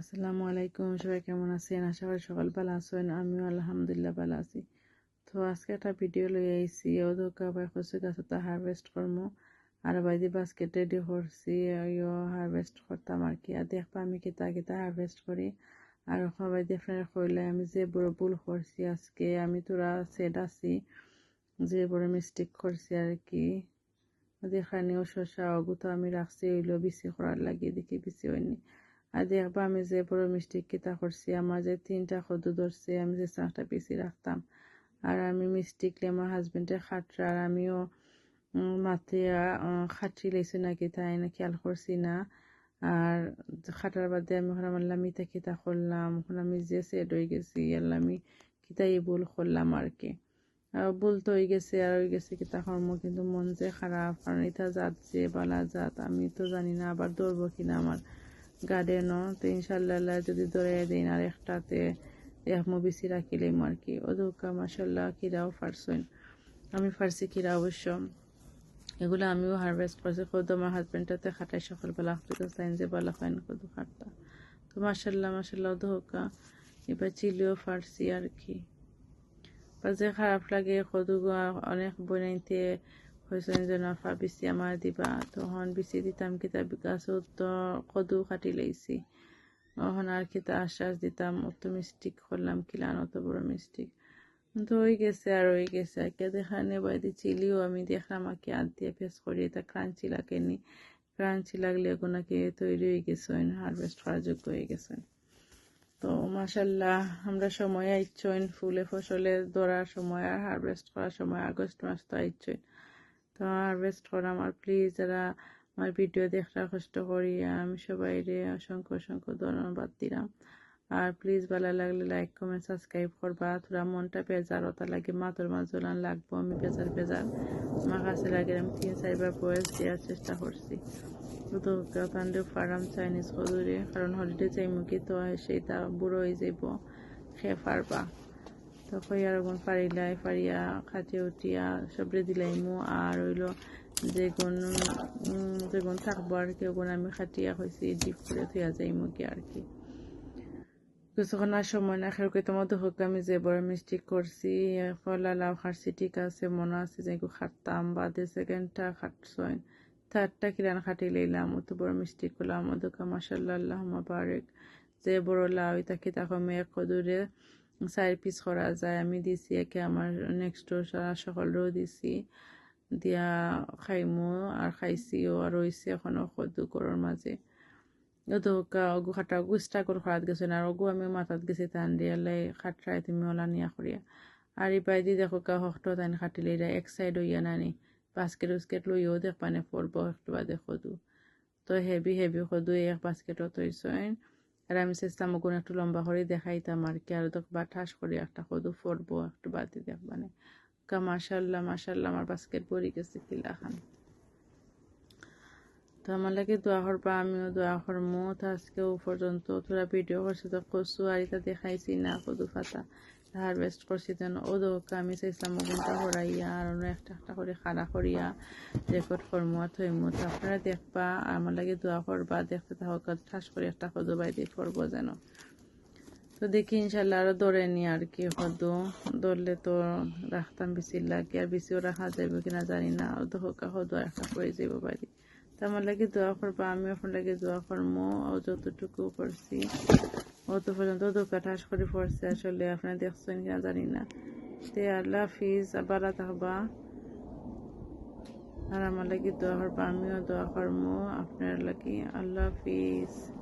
আসসালামু আলাইকুম, সবাই কেমন আছেন? আশা করি সকাল ভালো আছেন, আমিও আলহামদুলিল্লাহ ভালো আছি। তো আজকে একটা ভিডিও লই আইছি ও দোকা বাই কচু গাছটা হারভেস্ট করব আর বাইদি বাস্কেট রেডি করছি হারভেস্ট করতাম আর কি। আর দেখবা আমি কিতা কিতা হারভেস্ট করি। আর সবাই আপনারা কইলে, আমি যে বড় ভুল করছি আজকে, আমি তোরা সেট আছি, যে বড় মিস্টেক করছি আর কি। দেখানেও শসা অগুতো আমি রাখছি হইল বিসি করার লাগিয়ে দেখি বিসি হয়নি। আর দেখবা আমি যে বড় মিষ্টি কিতা করছি আমার যে তিনটা কদু ধরছে আমি যে চারটা পিসি রাখতাম। আর আমি মিষ্টি ক্লে আমার হাজবেন্ডে খাটরা আর আমিও মাথে খাটরি লেছি নাকি তাই না খেয়াল করছি না। আর খাটার বাদে আমি ওখানে মারলাম মিতা কিতা করলাম ওখানে আমি যে সেট হয়ে গেছি আল্লাহ আমি কিতাই ভুল করলাম আর কি। ভুল তো হয়ে গেছে আর হয়ে গেছে কিতা কর্ম কিন্তু মন যে খারাপ কারণ এটা যে বালা জাত আমি তো জানি না আবার দৌড়বো কিনা আমার। গার্ডেনও তো ইনশাল্লাহ যদি ধরে দিন আর একটাতে এক বেশি রাখিলে আর কি। ওদৌকা মাসাল্লাহ কিরাও ফারসইন আমি ফার্সি কিরা অবশ্য। এগুলো আমিও হারভেস্ট করছি। খোদ আমার হাজব্যান্ডটাতে খাটাই সকালবেলা। লাইন যে বলা হয় না কদু খাটতা। তো মাসাল্লাহ মাসাল্লাহ ওদৌকা এবার চিলিও ফার্সি আর কি। বা যে খারাপ লাগে কদু অনেক বনাইতে হয়েছেন যেন আফা বিচি আমার দিবা তখন বিচি দিতাম কিতাব গাছত তো কদু কাটি লাইছি তখন আর কিতা আশ্বাস দিতাম অত মিস্টিক করলাম কিলান অত বড় মিস্টিক তো হয়ে গেছে আর হয়ে গেছে কে দেখানে বাইদি চিলিও আমি দেখলাম আঁকে আদ দিয়ে ফেস করি এটা ক্রাঞ্চি লাগেনি ক্রাঞ্চি লাগলে এগুলোকে তৈরি হয়ে গেছেন হারভেস্ট করার যোগ্য হয়ে গেছেন তো মাসাল্লাহ আমরা সময় আইচ্ছেন ফুলে ফসলে ধরার সময় আর হারভেস্ট করার সময় আগস্ট মাস তো আইচ্ছেন তো হারভেস্ট করাম আর প্লিজ যারা আমার ভিডিও দেখা কষ্ট করি। আমি সবাই রে অসংখ্য অসংখ্য ধন্যবাদ দিলাম। আর প্লিজ ভালো লাগলে লাইক কমেন্ট সাবস্ক্রাইব করবা। তোরা মনটা বেজার, ওটা লাগে মাতর মাজলান লাগবো আমি বেজার বেজার। আমার কাছে লাগে আমি তিন চারবার বয়স দেওয়ার চেষ্টা করছি। ফার্ম চাইনিজ কদুরে, কারণ হলিডে যাইমুখী তো সেইটা বুড়ো হয়ে যাইব। খেয়ে পারবা। তো আর গুণ ফারিলাই ফারিয়া খাটে উঠিয়া সবরে দিলাইমু আর হইল যেগুন যেগুন থাকব আর কি ওগুন আমি খাটিয়া হয়েছি ডিপ করে থইয়া যাইমু কি আর কি। কিছুক্ষণ আর সময় না খেয়ে তোমার হোক আমি যে বড় মিষ্টি করছি, ফলা লাউ খাটছি, ঠিক আছে, মনে আছে যে খাটতাম। বা বাদে সেকেন্ডটা খাটছইন থার্ডটা কিরান খাটি লইলাম অত বড় মিষ্টি করলাম ওদুকা মাসাল্লাহ আল্লাহ যে বড় লাউ তাকে তখন মেয়ে কদুরে চাৰি পিছ কৰা যায়। আমি দিছি একে আমাৰ নেক্সট ডৰ সকলোৱেও দিছি। দিয়া খাই খাইমো আৰু খাইছিও আৰু হৈছে এখন ঔষধ ঘৰৰ মাজে। অগু খাটা অগু ষ্ট্ৰাগল কৰাত গৈছে আৰু অগু আমি মাথাত গৈছে টান দিয়ালে খাটৰাই তুমি অলা নিয়া কৰিয়া। আৰি ইপাই দি দেখোক শক্ত টান খাটিলে এতিয়া এক চাইড হৈয়া নানি বাস্কেট উচকেট লৈও দেখ পানে ফল বহ বা দেখোঁ তই হেভি হেভি সদু এক বাস্কেটত থৈছ আর আমি চেষ্টা মগুন একটু লম্বা করে দেখাইতাম আর কি। আর বা ঠাস করে একটা কদু ফরবো একটু বাতি দেখবা না কা মাসাল্লাহ মাসাল্লাহ আমার বাস্কেট পরি গেছে কিলা খান। তো আমার লাগে দোয়া করবা, আমিও দোয়া করমো। তো আজকেও পর্যন্ত তোরা ভিডিও করছে তো কচু আর এটা দেখাইছি না কদু ফাতা হারভেস্ট করছি যেন ও আমি চাইছিলাম মগুনটা হরাইয়া আর অন্য একটা একটা করে খাড়া করিয়া রেকর্ড করমো আর থইমো আপনারা দেখবা, আমার লাগে দোয়া করবা, দেখতে থাকা ঠাস করে একটা কদু বাইরে করব যেন। তো দেখি ইনশাল্লাহ আরও দৌড়ে নি আর কি হদু দৌড়লে তো রাখতাম বেশি লাগে, আর বেশিও রাখা যাবে কিনা জানি না। তো হোকা হদু একটা করে যাব বাড়ি তো আমার লাগে দোয়া করবা আমি আপনার লাগে দোয়া করব ও যতটুকু করছি অত পর্যন্ত দোকা ঠাস করে পড়ছে আসলে আপনারা দেখছেন কিনা জানি না। তে আল্লাহ হাফিজ, আবার থাকবা আর আমার লাগি দোয়া করবা, আমিও দোয়া করব, আপনার লাগি আল্লাহ হাফিজ।